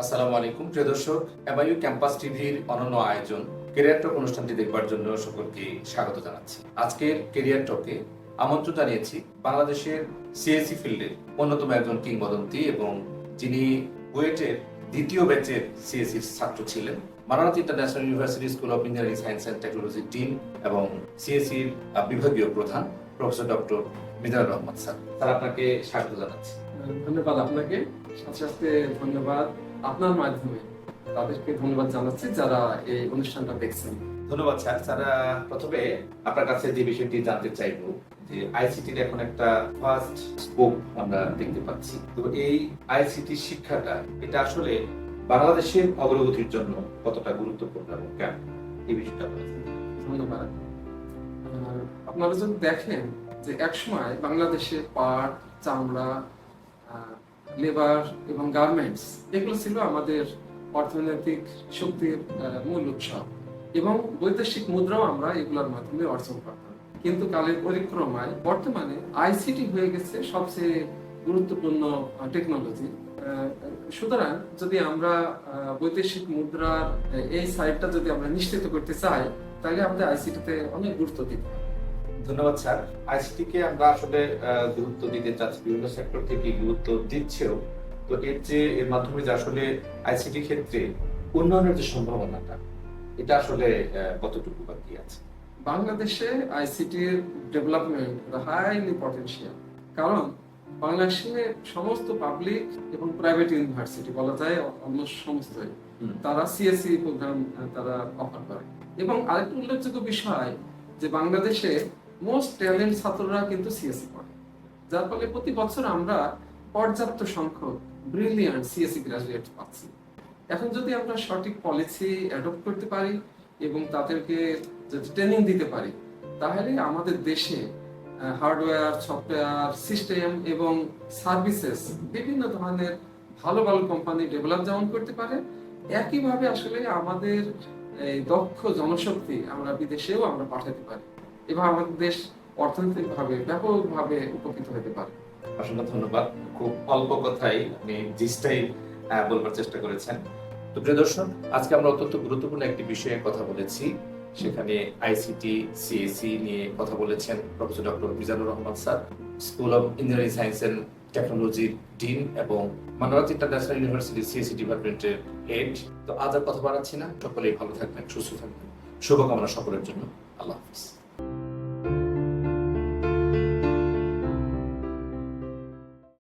আসসালামু আলাইকুম, প্রিয় দর্শক। এমআইউ ক্যাম্পাস টিভির অনন্য আয়োজন, কেরিয়ার টক অনুষ্ঠানটি দেখবার জন্য সকলকে স্বাগত জানাচ্ছি। আজকের কেরিয়ার টকে আমন্ত্রণ জানিয়েছি বাংলাদেশের সিএসসি ফিল্ডের অন্যতম একজন কিংবদন্তি এবং যিনি বুয়েটের দ্বিতীয় ব্যাচের সিএসসি ছাত্র ছিলেন। Manarat international university school of engineering science and technology dean এবং সিএসসির বিভাগীয় প্রধান professor doctor Mizanur Rahman sir. Sir, আপনাকে স্বাগত জানাচ্ছি। ধন্যবাদ আপনাকে। সাথে সাথে ধন্যবাদ আপনার মাধ্যমে তাদেরকে ধন্যবাদ জানাচ্ছি যারা এই অনুষ্ঠানটা দেখছেন। ধন্যবাদ স্যার। স্যার প্রথমে আপনার কাছে যে বিষয়টি জানতে চাইব যে আইসিটির এখন একটা ফার্স্ট স্কোপ আমরা দেখতে পাচ্ছি। তো এই আইসিটি শিক্ষাটা এটা আসলে বাংলাদেশের অগ্রগতির জন্য কতটা গুরুত্বপূর্ণ এবং কেন? এই বিষয়টা। ধন্যবাদ। আপনারা যদি দেখেন যে একসময় বাংলাদেশে পাট চামড়া লেবার এবং গার্মেন্টস, এগুলো ছিল আমাদের অর্থনৈতিক শক্তির মূল উৎস। এবং বৈদেশিক মুদ্রাও আমরা এগুলোর মাধ্যমে অর্জন করতাম। কিন্তু কালের পরিক্রমায় বর্তমানে আইসিটি হয়ে গেছে সবচেয়ে গুরুত্বপূর্ণ টেকনোলজি সুতরাং যদি আমরা বৈদেশিক মুদ্রার এই সাইডটা যদি আমরা নিশ্চিত করতে চাই, তাহলে আমাদের আইসিটিতে অনেক গুরুত্ব দিতে হবে। ধন্যবাদ স্যার। আইসিটি কে আমরা আসলে গুরুত্ব দিতে চাচ্ছি বিভিন্ন সেক্টর থেকে গুরুত্ব দিচ্ছেও। তো এর যে এর মাধ্যমে যে আসলে আইসিটি ক্ষেত্রে উন্নয়নের যে সম্ভাবনাটা এটা আসলে কতটুকু বাকি আছে? বাংলাদেশে আইসিটির ডেভেলপমেন্ট হাইলি পটেনশিয়াল। কারণ বাংলাদেশে সমস্ত পাবলিক এবং প্রাইভেট ইউনিভার্সিটি বলা যায় সমস্তই হুম। তারা সিএসসি প্রোগ্রাম তারা অফার করে। এবং আরেকটা উল্লেখযোগ্য বিষয় যে বাংলাদেশে মোস্ট ট্যালেন্ট ছাত্ররা কিন্তু সিএসসি পড়ে। যার ফলে প্রতি বছর আমরা পর্যাপ্ত সংখ্যক ব্রিলিয়ান্ট সিএসসি গ্রাজুয়েট পাচ্ছি। এখন যদি আমরা সঠিক পলিসি অ্যাডপ্ট করতে পারি এবং তাদেরকে যদি ট্রেনিং দিতে পারি, তাহলে আমাদের দেশে হার্ডওয়্যার সফটওয়্যার সিস্টেম এবং সার্ভিসেস বিভিন্ন ধরনের ভালো ভালো কোম্পানি ডেভেলপ যেমন করতে পারে। একইভাবে আসলে আমাদের, এই দক্ষ জনশক্তি আমরা বিদেশেও আমরা পাঠাতে পারি। এবং আমাদের দেশ অর্থনৈতিকভাবে ব্যাপকভাবে উপকৃত হতে পারে। অসংখ্য ধন্যবাদ। খুব অল্প কথাই আপনি জিসটাই বলবার চেষ্টা করেছেন। তো প্রিয় দর্শক, আজকে আমরা অত্যন্ত গুরুত্বপূর্ণ একটি বিষয়ে কথা বলেছি। সেখানে আইসিটি সিএসি নিয়ে কথা বলেছেন professor doctor Mizanur Rahman sir, school of engineering science and টেকনোলজির ডিন এবং মানারাত ইন্টারন্যাশনাল ইউনিভার্সিটি সিএসি ডিপার্টমেন্টের হেড। তো আজ আর কথা বাড়াচ্ছি না। সকলেই ভালো থাকবেন, সুস্থ থাকবেন। শুভকামনা সকলের জন্য। আল্লাহ হাফিজ।